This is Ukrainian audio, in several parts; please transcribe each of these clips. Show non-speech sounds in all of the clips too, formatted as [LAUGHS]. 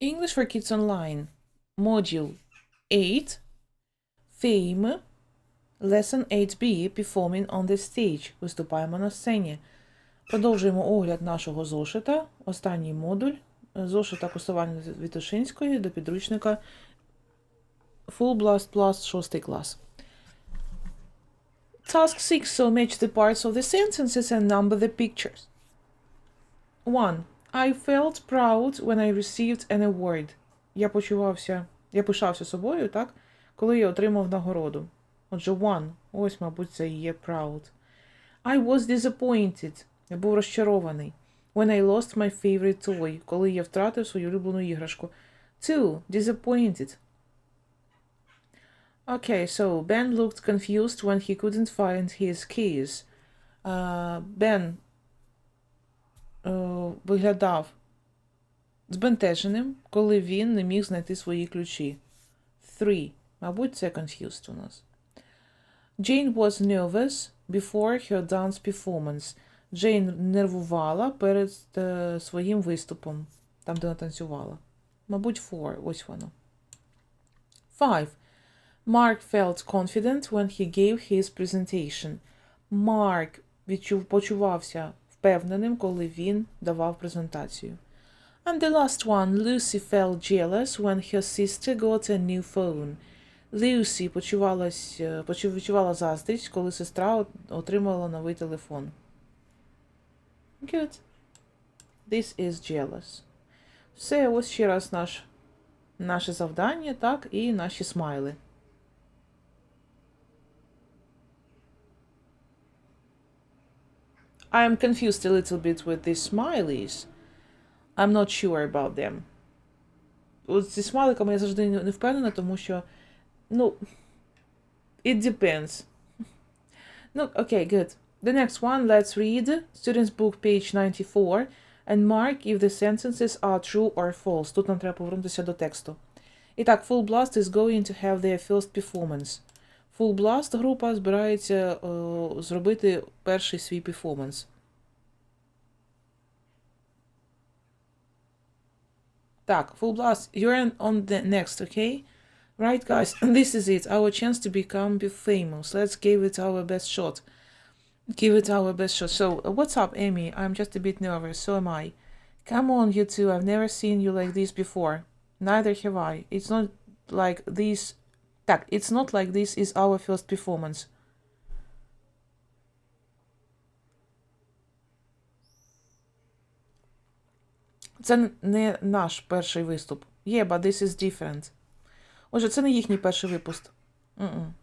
English for Kids Online, Module 8, Fame, Lesson 8b, Performing on the Stage. Виступаємо на сцені. Продовжуємо огляд нашого зошита. Останній модуль зошита курсування з Вітушинської до підручника Full Blast Plus 6 клас. Task 6. So match the parts of the sentences and number the pictures. 1. I felt proud when I received an award. Я почувався, я пишався собою, так, коли я отримав нагороду. Отже, one. Ось, мабуть, це і є proud. I was disappointed. Я був розчарований. When I lost my favorite toy. Коли я втратив свою улюблену іграшку. Two. Disappointed. Okay, so Ben looked confused when he couldn't find his keys. Uh, ben е, виглядав збентеженим, коли він не міг знайти свої ключі. Three. Мабуть, це confused у нас. Jane was nervous before her dance performance. Джейн нервувала перед е, своїм виступом, там, де вона танцювала. Мабуть, four. Ось воно. Five. Mark felt confident when he gave his presentation. Марк відчув, почувався впевненим, коли він давав презентацію. And the last one, Lucy felt jealous when her sister got a new phone. Почувалась, е, відчувала заздрість, коли сестра отримала новий телефон. Good. This is jealous. Все, ось ще раз наш, наше завдання, так, і наші смайли. I am confused a little bit with these smileys. I'm not sure about them. От зі смайликами я завжди не не впевнена, тому що, ну, it depends. Ну, okay, good. The next one, let's read Student's Book, page 94, and mark if the sentences are true or false. Тут нам треба повернутися до тексту. І так, Full Blast is going to have their first performance. Full Blast група збирається е, зробити перший свій перформанс. Так, Full Blast, you're on the next, okay? Right, guys, this is it. Our chance to become be famous. Let's give it our best shot. Give it our best shot. So, uh, what's up, Amy? I'm just a bit nervous. So am I. Come on, you two. I've never seen you like this before. Neither have I. It's not like this. Так, it's not like this is our first performance. Це не наш перший виступ. Yeah, but this is different. Отже, це не їхній перший випуск. М-м.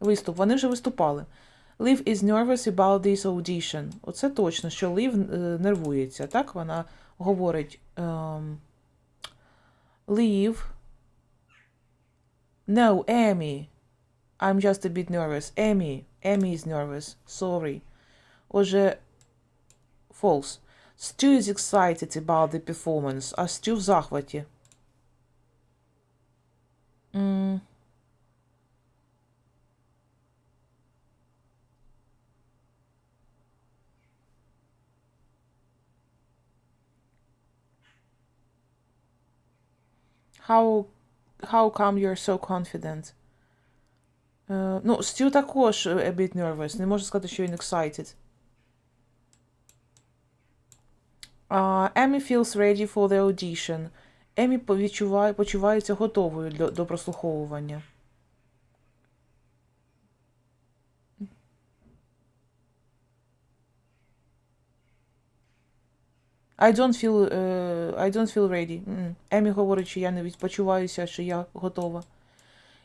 Виступ. Вони вже виступали. Liv is nervous about this audition. Оце точно, що Liv е, нервується. Так, вона говорить. ем, Liv. No, Amy. I'm just a bit nervous. Amy. Amy is nervous. Sorry. Отже, false. Stu is excited about the performance. А Stu в захваті. М. How, how come you're so confident? Uh, ну, Стю також a bit nervous. Не можу сказати, що він excited. Uh, Emmy feels ready for the audition. Емі почувається готовою до, до прослуховування. I don't feel, е, I don't feel ready. Емі говорить, що я не від- почуваюся, що я готова.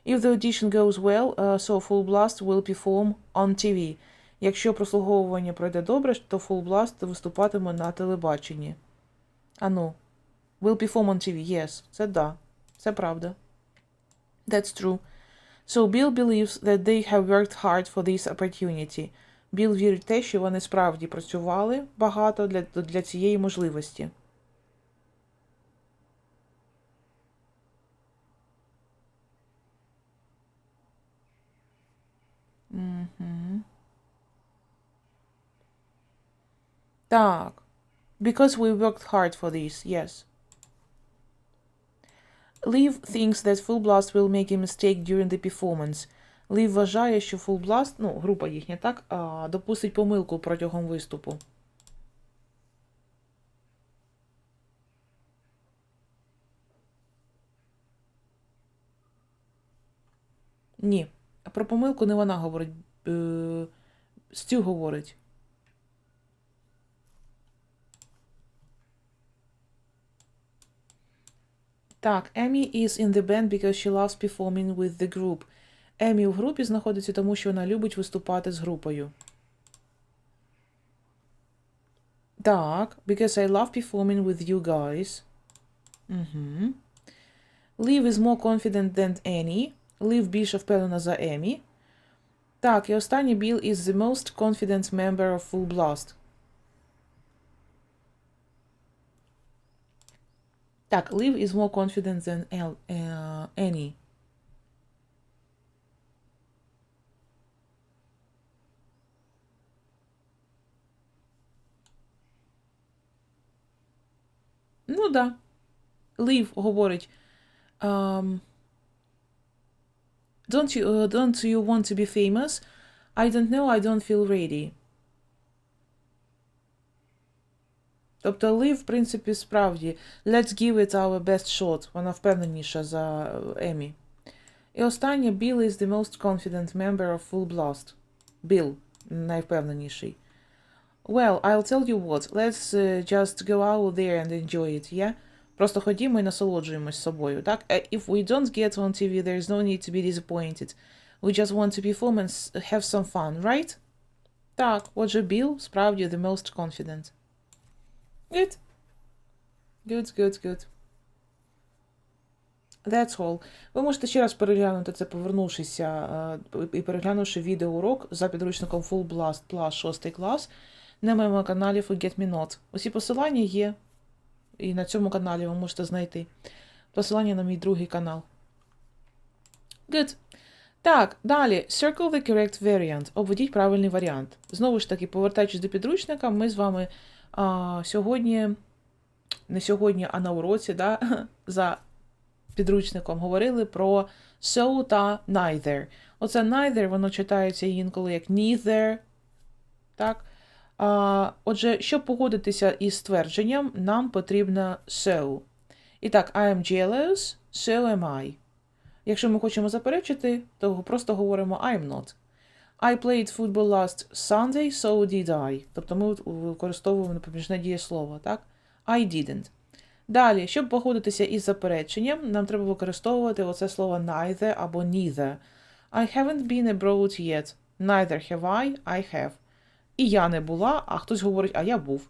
If the audition goes well, uh, so Full Blast will perform on TV. Якщо прослуговування пройде добре, то Full Blast виступатиме на телебаченні. Ану. Will perform on TV. Yes. Це да. Це правда. That's true. So Bill believes that they have worked hard for this opportunity. Біл вірить в те, що вони справді працювали багато для, для цієї можливості. Мгм. Так. Because we worked hard for this, yes. Liv thinks that Full Blast will make a mistake during the performance. Liv вважає, що Full Blast, ну, група їхня, так, допустить помилку протягом виступу. Ні. Про помилку не вона говорить. Е, Стю говорить. Так, Емі is in the band because she loves performing with the group. Емі в групі знаходиться тому, що вона любить виступати з групою. Так, because I love performing with you guys. Угу. Liv is more confident than Annie. Liv більше впевнена за Емі. Так, і останній Bill is the most confident member of Full Blast. Так, Liv is more confident than El, uh, Annie. Ну да. Liv говорить. Um, don't you uh, don't you want to be famous? I don't know, I don't feel ready. Тобто Лив, в принципі, справді let's give it our best shot. Вона впевненіша за е, Емі. І останнє Bill is the most confident member of Full Blast. Bill найвпевненіший. Well, I'll tell you what. Let's uh, just go out there and enjoy it, yeah? Просто ходімо і насолоджуємось собою, так? Uh, If we don't get on TV, there is no need to be disappointed. We just want to perform and s- have some fun, right? Так, отже, Bill справді the most confident. Good. Good, good, good. That's all. Ви можете ще раз переглянути це, повернувшися е, і переглянувши відеоурок за підручником Full Blast Plus 6 клас на моєму каналі Forget Me Not. Усі посилання є. І на цьому каналі ви можете знайти. Посилання на мій другий канал. Good. Так, далі. Circle the correct variant. Обведіть правильний варіант. Знову ж таки, повертаючись до підручника, ми з вами а, сьогодні, не сьогодні, а на уроці, да, [LAUGHS] за підручником говорили про so та neither. Оце neither, воно читається інколи як neither. Так? Отже, щоб погодитися із ствердженням, нам потрібно so. І так, I am jealous, so am I. Якщо ми хочемо заперечити, то просто говоримо I'm not. I played football last Sunday, so did I. Тобто ми використовуємо допоміжне дієслово, так? I didn't. Далі, щоб погодитися із запереченням, нам треба використовувати оце слово neither або neither. I haven't been abroad yet. Neither have I, I have. І я не була, а хтось говорить, а я був.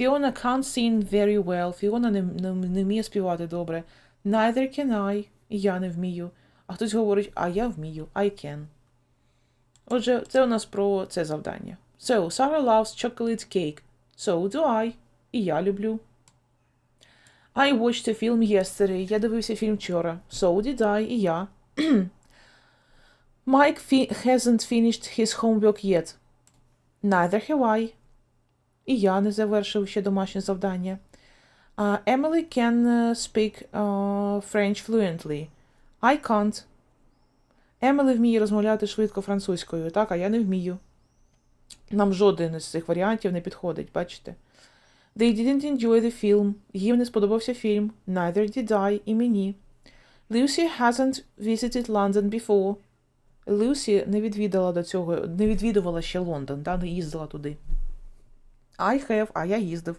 Fiona can't sing very well. Фіона не, не, не вміє співати добре. Neither can I. І я не вмію. А хтось говорить, а я вмію. I can. Отже, це у нас про це завдання. So, Sarah loves chocolate cake. So do I. І я люблю. I watched a film yesterday. Я дивився фільм вчора. So did I. І я. [CLEARS THROAT] Mike fi- hasn't finished his homework yet. Neither have I. І я не завершив ще домашнє завдання. Uh, Emily can uh, speak uh, French fluently. I can't. Емілі вміє розмовляти швидко французькою, так, а я не вмію. Нам жоден із цих варіантів не підходить, бачите? They didn't enjoy the film. Їм не сподобався фільм. Neither did I і мені. Lucy hasn't visited London before. Люсі не відвідала до цього, не відвідувала ще Лондон, та не їздила туди. I have, а я їздив.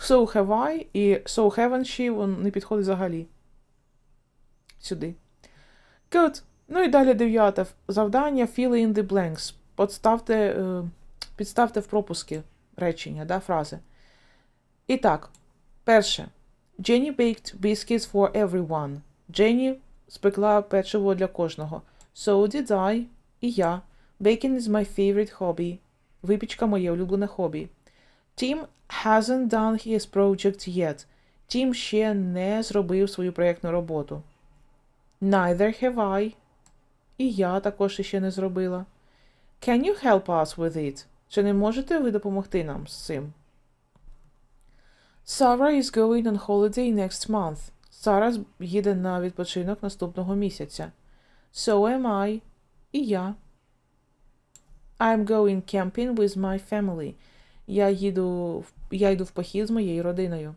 So have I і so haven't she вон не підходить взагалі. Сюди. Good. Ну і далі дев'яте завдання fill in the blanks. Подставте, е, підставте в пропуски речення, да, фрази. І так, перше. Jenny baked biscuits for everyone. Jenny спекла печиво для кожного. So did I. І я. Baking is my favorite hobby. Випічка моє улюблене хобі. Tim hasn't done his project yet. Тім ще не зробив свою проєктну роботу. Neither have I. І я також ще не зробила. Can you help us with it? Чи не можете ви допомогти нам з цим? Sarah is going on holiday next month. Сара їде на відпочинок наступного місяця. So am I. І я. I'm going camping with my family. Я їду, я йду в похід з моєю родиною.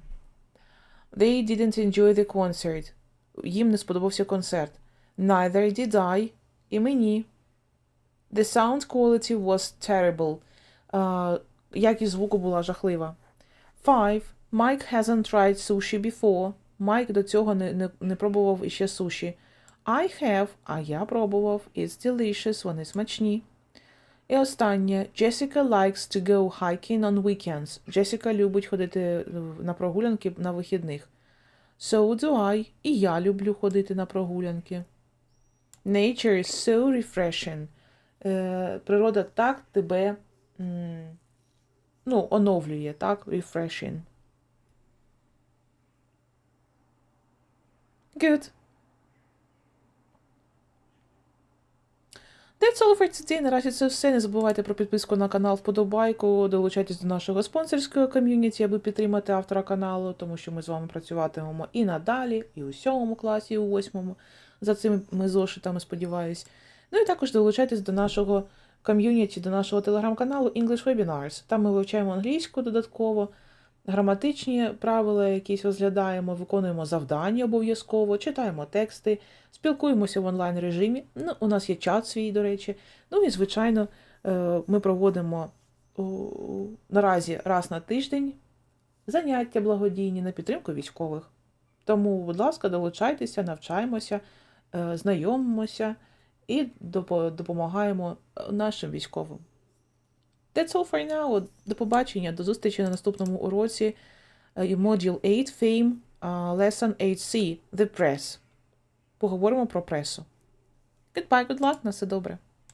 They didn't enjoy the concert. Їм не сподобався концерт. Neither did I. І мені. The sound quality was terrible. Uh, якість звуку була жахлива. Five. Mike hasn't tried sushi before. Майк до цього не, не, не пробував іще суші. I have, а я пробував. It's delicious, вони смачні. І останнє. Jessica likes to go hiking on weekends. Джесіка любить ходити на прогулянки на вихідних. So do I. І я люблю ходити на прогулянки. Nature is so refreshing. Е, природа так тебе ну, оновлює, так? Refreshing. Good. That's all for today. Наразі це все. Не забувайте про підписку на канал, вподобайку, долучайтесь до нашого спонсорського ком'юніті, аби підтримати автора каналу, тому що ми з вами працюватимемо і надалі, і у сьомому класі, і у восьмому. За цими ми зошитами, сподіваюсь. Ну і також долучайтесь до нашого ком'юніті, до нашого телеграм-каналу English Webinars. Там ми вивчаємо англійську додатково, граматичні правила якісь розглядаємо, виконуємо завдання обов'язково, читаємо тексти, спілкуємося в онлайн режимі. Ну, у нас є чат свій, до речі. Ну і, звичайно, е, ми проводимо наразі раз на тиждень заняття благодійні на підтримку військових. Тому, будь ласка, долучайтеся, навчаємося, е, знайомимося і допомагаємо нашим військовим. That's all for now. До побачення, до зустрічі на наступному уроці. Е, Module 8 Fame, е, Lesson 8C The Press. Поговоримо про пресу. Goodbye, good luck, на все добре.